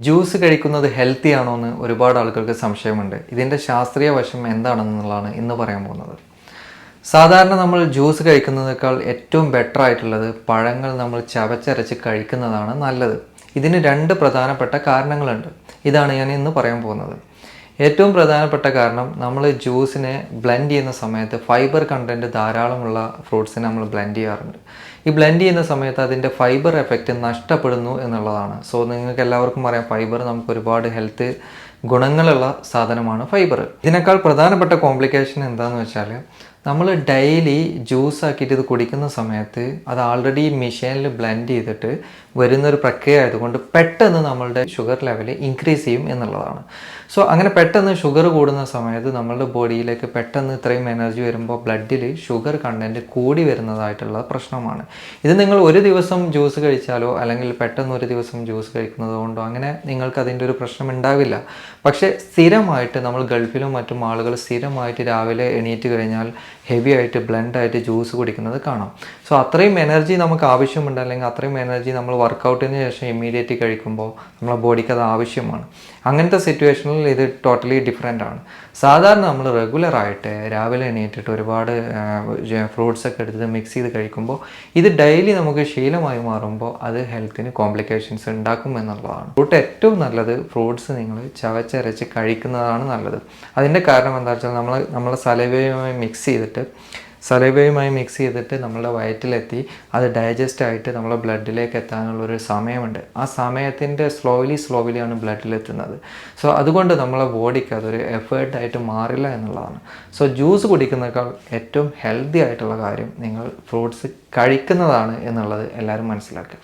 Juice കഴിക്കുന്നത് healthy ആണോ എന്ന് ഒരുപാട് ആളുകൾക്ക് സംശയമുണ്ട്. ഇതിന്റെ ശാസ്ത്രീയ വശം എന്താണെന്നുള്ളതാണ് ഇന്ന് പറയാൻ പോകുന്നത്. സാധാരണ നമ്മൾ ജ്യൂസ് കഴിക്കുന്നതിനേക്കാൾ ഏറ്റവും ബെറ്റർ ആയിട്ടുള്ളത് പഴങ്ങൾ നമ്മൾ ചവച്ചരച്ച് കഴിക്കുന്നതാണ് നല്ലത്. ഇതിന് രണ്ട് പ്രധാനപ്പെട്ട കാരണങ്ങളുണ്ട്. ഇതാണ് ഞാൻ ഇന്ന് പറയാൻ പോകുന്നത്. ഏറ്റവും പ്രധാനപ്പെട്ട കാരണം നമ്മൾ ജ്യൂസിനെ ബ്ലെൻഡ് ചെയ്യുന്ന സമയത്ത് ഫൈബർ കണ്ടന്റ് ധാരാളമുള്ള ഫ്രൂട്ട്സിനെ നമ്മൾ ബ്ലെൻഡ് ചെയ്യാറുണ്ട്. ഈ ബ്ലെൻഡ് ചെയ്യുന്ന സമയത്ത് അതിന്റെ ഫൈബർ എഫക്റ്റ് നഷ്ടപ്പെടുന്നു എന്നുള്ളതാണ്. സോ നിങ്ങൾക്ക് എല്ലാവർക്കും അറിയാം ഫൈബർ നമുക്ക് ഒരുപാട് ഹെൽത്ത് ഗുണങ്ങളുള്ള സാധനമാണ് ഫൈബർ ഇതിനേക്കാൾ പ്രധാനപ്പെട്ട കോംപ്ലിക്കേഷൻ എന്താണെന്ന് വെച്ചാൽ നമ്മൾ ഡെയിലി ജ്യൂസ് ആക്കിയിട്ട് ഇത് കുടിക്കുന്ന സമയത്ത് അത് ആൾറെഡി മെഷീനിൽ ബ്ലെൻഡ് ചെയ്തിട്ട് വരുന്നൊരു പ്രക്രിയ ആയതുകൊണ്ട് പെട്ടെന്ന് നമ്മളുടെ ഷുഗർ ലെവൽ ഇൻക്രീസ് ചെയ്യും എന്നുള്ളതാണ്. സോ അങ്ങനെ പെട്ടെന്ന് ഷുഗർ കൂടുന്ന സമയത്ത് നമ്മളുടെ ബോഡിയിലേക്ക് പെട്ടെന്ന് ഇത്രയും എനർജി വരുമ്പോൾ ബ്ലഡിൽ ഷുഗർ കണ്ടന്റ് കൂടി വരുന്നതായിട്ടുള്ള പ്രശ്നമാണ്. ഇത് നിങ്ങൾ ഒരു ദിവസം ജ്യൂസ് കഴിച്ചാലോ അല്ലെങ്കിൽ പെട്ടെന്ന് ഒരു ദിവസം ജ്യൂസ് കഴിക്കുന്നത് കൊണ്ടോ അങ്ങനെ നിങ്ങൾക്ക് അതിന്റെ ഒരു പ്രശ്നം ഉണ്ടാവില്ല. പക്ഷേ സ്ഥിരമായിട്ട് നമ്മൾ ഗൾഫിലും മറ്റും ആളുകൾ സ്ഥിരമായിട്ട് രാവിലെ എണീറ്റ് കഴിഞ്ഞാൽ ഹെവി ആയിട്ട് ബ്ലെൻഡ് ആയിട്ട് ജ്യൂസ് കുടിക്കുന്നത് കാണാം. സോ അത്രയും എനർജി നമുക്ക് ആവശ്യമുണ്ട്. അല്ലെങ്കിൽ അത്രയും എനർജി നമ്മൾ വർക്കൗട്ടിന് ശേഷം ഇമ്മീഡിയറ്റ് കഴിക്കുമ്പോൾ നമ്മളെ ബോഡിക്ക് അത് ആവശ്യമാണ്. അങ്ങനത്തെ സിറ്റുവേഷനിൽ ഇത് ടോട്ടലി ഡിഫറെന്റ് ആണ്. സാധാരണ നമ്മൾ റെഗുലറായിട്ട് രാവിലെ എണീറ്റിട്ട് ഒരുപാട് ഫ്രൂട്ട്സ് ഒക്കെ എടുത്ത് മിക്സ് ചെയ്ത് കഴിക്കുമ്പോൾ ഇത് ഡെയിലി നമുക്ക് ശീലമായി മാറുമ്പോൾ അത് ഹെൽത്തിന് കോംപ്ലിക്കേഷൻസ് ഉണ്ടാക്കും എന്നുള്ളതാണ്. ഫ്രൂട്ട് ഏറ്റവും നല്ലത് ഫ്രൂട്ട്സ് നിങ്ങൾ ചവച്ചരച്ച് കഴിക്കുന്നതാണ് നല്ലത്. അതിന്റെ കാരണം എന്താ വെച്ചാൽ നമ്മൾ നമ്മളെ സലവയുമായി മിക്സ് ചെയ്തിട്ട് സലൈവയുമായി മിക്സ് ചെയ്തിട്ട് നമ്മളുടെ വയറ്റിലെത്തി അത് ഡൈജസ്റ്റ് ആയിട്ട് നമ്മളെ ബ്ലഡിലേക്ക് എത്താനുള്ള ഒരു സമയമുണ്ട്. ആ സമയത്തിന്റെ സ്ലോലി സ്ലോലിയാണ് ബ്ലഡിലെത്തുന്നത് സോ അതുകൊണ്ട് നമ്മളെ ബോഡിക്ക് അതൊരു എഫേർട്ടായിട്ട് മാറില്ല എന്നുള്ളതാണ്. സോ ജ്യൂസ് കുടിക്കുന്നേക്കാൾ ഏറ്റവും ഹെൽത്തി ആയിട്ടുള്ള കാര്യം നിങ്ങൾ ഫ്രൂട്ട്സ് കഴിക്കുന്നതാണ് എന്നുള്ളത് എല്ലാവരും മനസ്സിലാക്കുക.